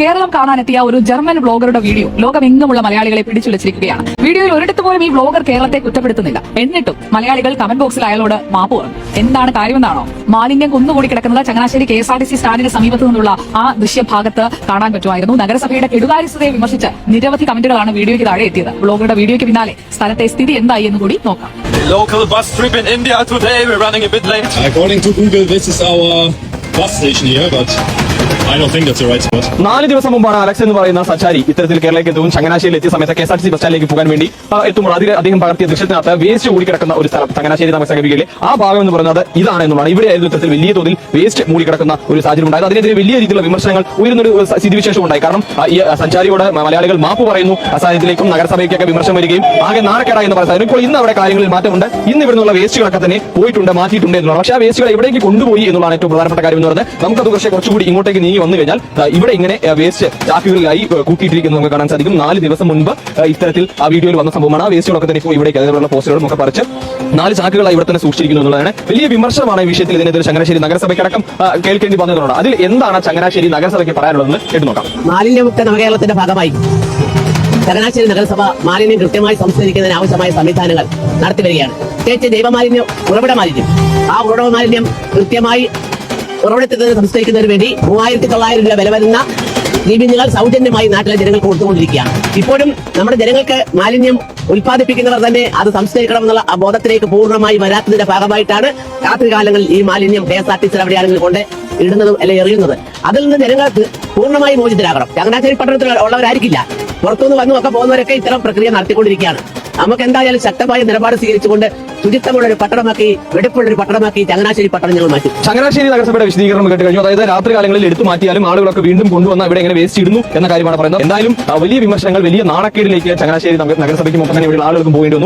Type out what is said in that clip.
കേരളം കാണാനെത്തിയ ഒരു German ബ്ലോഗറുടെ video. ലോകമെങ്ങുമുള്ള മലയാളികളെ പിടിച്ചുലച്ചിരിക്കുകയാണ് വീഡിയോയിൽ ഒരിടത്ത് പോലും ഈ ബ്ലോഗർ കേരളത്തെ കുറ്റപ്പെടുത്തുന്നില്ല. എന്നിട്ടും മലയാളികൾ കമന്റ് ബോക്സിൽ അയാളോട് മാപ്പ് പറഞ്ഞു. എന്താണ് കാര്യമെന്നാണോ? മാലിന്യം കുന്നുകൂടി കിടക്കുന്നത് Changanassery K S R T C സ്റ്റാൻഡിന് സമീപത്ത് നിന്നുള്ള ആ ദൃശ്യഭാഗത്ത് കാണാൻ പറ്റുമായിരുന്നു. നഗരസഭയുടെ കെടുകാര്യസ്ഥതയെ വിമർശിച്ച് നിരവധി കമന്റുകളാണ് വീഡിയോയ്ക്ക് താഴെ എത്തിയത്. ബ്ലോഗറുടെ വീഡിയോയ്ക്ക് പിന്നാലെ സ്ഥലത്തെ സ്ഥിതി എന്തായി എന്ന് കൂടി നോക്കാം. Local bus trip in India today. We're running a bit late. According to Google, this is our bus station here, but നാല് ദിവസം മുമ്പാണ് അലക്സ് എന്ന് പറയുന്ന സച്ചാരി ഇത്തരത്തിൽ കേരളത്തിലേക്ക് എത്തും ചങ്ങനാശ്ശേരിയിൽ എത്തിയ സമയത്ത് K S R T C bus സ്റ്റാൻഡിലേക്ക് പോകാൻ വേണ്ടി എത്തുമ്പോൾ അതിൽ അദ്ദേഹം പകർത്തിയ ദൃശ്യത്തിനകത്ത് വേസ്റ്റ് മൂടിക്കിടക്കുന്ന ഒരു സ്ഥലം ചങ്ങനാശ്ശേരി താമസകവികളിലെ ആ ഭാഗം എന്ന് പറയുന്നത് ഇതാണ് എന്നുള്ളതാണ്. ഇവിടെയായിരുന്നു ഇത്തരത്തിൽ വലിയ തോതിൽ വേസ്റ്റ് മൂടിക്കിടക്കുന്ന ഒരു സാഹചര്യം ഉണ്ടായത്. അതിനെതിരെ വലിയ രീതിയിലുള്ള വിമർശനങ്ങൾ ഉയരുന്നൊരു സ്ഥിതിവിശേഷം ഉണ്ടായി. കാരണം ഈ സഞ്ചാരിയോട് മലയാളികൾ മാപ്പ് പറയുന്നു ആ സാഹചര്യത്തിലേക്കും നഗരസഭയ്ക്കൊക്കെ വിമർശനം വരികയും ആകെ നാണക്കേട എന്ന് പറയുന്നത്. ഇപ്പോൾ ഇന്ന് അവിടെ കാര്യങ്ങളിൽ മാറ്റമുണ്ട്. ഇന്ന് ഇവിടുന്നുള്ള വേസ്റ്റുകളൊക്കെ തന്നെ പോയിട്ടുണ്ട് മാറ്റിയിട്ടുണ്ട് എന്നുള്ളത് പക്ഷേ ആ വേസ്റ്റുകൾ എവിടേക്ക് കൊണ്ടുപോയി എന്നുള്ളതാണ് ഏറ്റവും പ്രധാനപ്പെട്ട കാര്യം എന്ന് പറയുന്നത്. നമുക്കത് പക്ഷേ കുറച്ചുകൂടി ഇങ്ങോട്ടേക്ക് നീങ്ങി വന്നു കഴിഞ്ഞാൽ ഇവിടെ ഇങ്ങനെ വേസ്റ്റ് ചാക്കുകളിലായി കൂട്ടിയിട്ടിരിക്കുന്നത് നമുക്ക് കാണാൻ സാധിക്കും. നാല് ദിവസം മുൻപ് ഇത്തരത്തിൽ ആ വീഡിയോയിൽ വന്ന സംഭവമാണ്. ആ വേസ്റ്റുകളൊക്കെ തന്നെ ഇപ്പോൾ ഇവിടെ അതേപോലുള്ള പോസ്റ്റുകളും ഒക്കെ പറിച്ച് നാല് ചാക്കുകളായി ഇവിടെ തന്നെ സൂക്ഷിച്ചിരിക്കുന്നു എന്നുള്ളതാണ്. വലിയ വിമർശനമാണ് ഈ വിഷയത്തിൽ ഇതിനെതിരെ ചങ്ങനാശ്ശേരി നഗരസഭയ്ക്കടക്കം കേൾക്കേണ്ടി വന്നതുകൊണ്ട് അതിൽ എന്താണ് ചങ്ങനാശ്ശേരി നഗരസഭയ്ക്ക് പറയാനുള്ളതെന്ന് കേട്ടു നോക്കാം. മാലിന്യമുക്ത നവകേരളത്തിന്റെ ഭാഗമായി ചങ്ങനാശ്ശേരി നഗരസഭ മാലിന്യം കൃത്യമായി സംസ്കരിക്കുന്നതിന് ആവശ്യമായ സംവിധാനങ്ങൾ നടത്തി വരികയാണ്. പ്രത്യേകിച്ച് ജൈവമാലിന്യം ഉറവിട മാലിന്യം. ആ ഉറവിട മാലിന്യം കൃത്യമായി ഉറവിടത്തിൽ സംസ്കരിക്കുന്നതിന് വേണ്ടി മൂവായിരത്തി തൊള്ളായിരം രൂപ വില വരുന്ന ദീപിന്യങ്ങൾ സൗജന്യമായി നാട്ടിലെ ജനങ്ങൾക്ക് കൊടുത്തുകൊണ്ടിരിക്കുകയാണ്. ഇപ്പോഴും നമ്മുടെ ജനങ്ങൾക്ക് മാലിന്യം ഉൽപ്പാദിപ്പിക്കുന്നവർ തന്നെ അത് സംസ്കരിക്കണമെന്നുള്ള ആ ബോധത്തിലേക്ക് പൂർണമായി വരാത്തതിന്റെ ഭാഗമായിട്ടാണ് രാത്രി കാലങ്ങളിൽ ഈ മാലിന്യം K S R T C എവിടെയാണെങ്കിലും കൊണ്ട് ഇടുന്നതും അല്ലെ എറിയുന്നത്. അതിൽ നിന്ന് ജനങ്ങൾക്ക് പൂർണമായി മോചിതരാകണം. ചങ്ങനാശ്ശേരി പട്ടണത്തിൽ ഉള്ളവരായിരിക്കില്ല പുറത്തുനിന്ന് വന്നു ഒക്കെ പോകുന്നവരൊക്കെ ഇത്തരം പ്രക്രിയ നടത്തിക്കൊണ്ടിരിക്കുകയാണ്. നമുക്ക് എന്തായാലും ശക്തമായ നിലപാട് സ്വീകരിച്ചുകൊണ്ട് ശുചിത്വമുള്ള ഒരു പട്ടണമാക്കി വെടിപ്പുള്ള ഒരു പട്ടണമാക്കി ചങ്ങനാശ്ശേരി പട്ടണം ഞങ്ങൾ മാറ്റി. ചങ്ങനാശ്ശേരി നഗരസഭയുടെ വിശദീകരണം കേട്ട് കഴിഞ്ഞു. അതായത് രാത്രി കാലങ്ങളിൽ എടുത്തു മാറ്റിയാലും ആളുകളൊക്കെ വീണ്ടും കൊണ്ടുവന്ന ഇവിടെ എങ്ങനെ വേസ്റ്റ് ഇടുന്നു എന്ന കാര്യമാണ് പറയുന്നത്. എന്തായാലും വലിയ വിമർശനങ്ങൾ വലിയ നാണക്കേടിലേക്ക് ചങ്ങനാശ്ശേരി നഗരസഭയ്ക്ക് മുമ്പ് തന്നെ ഇവിടെ ആളുകൾക്കും പോകേണ്ടി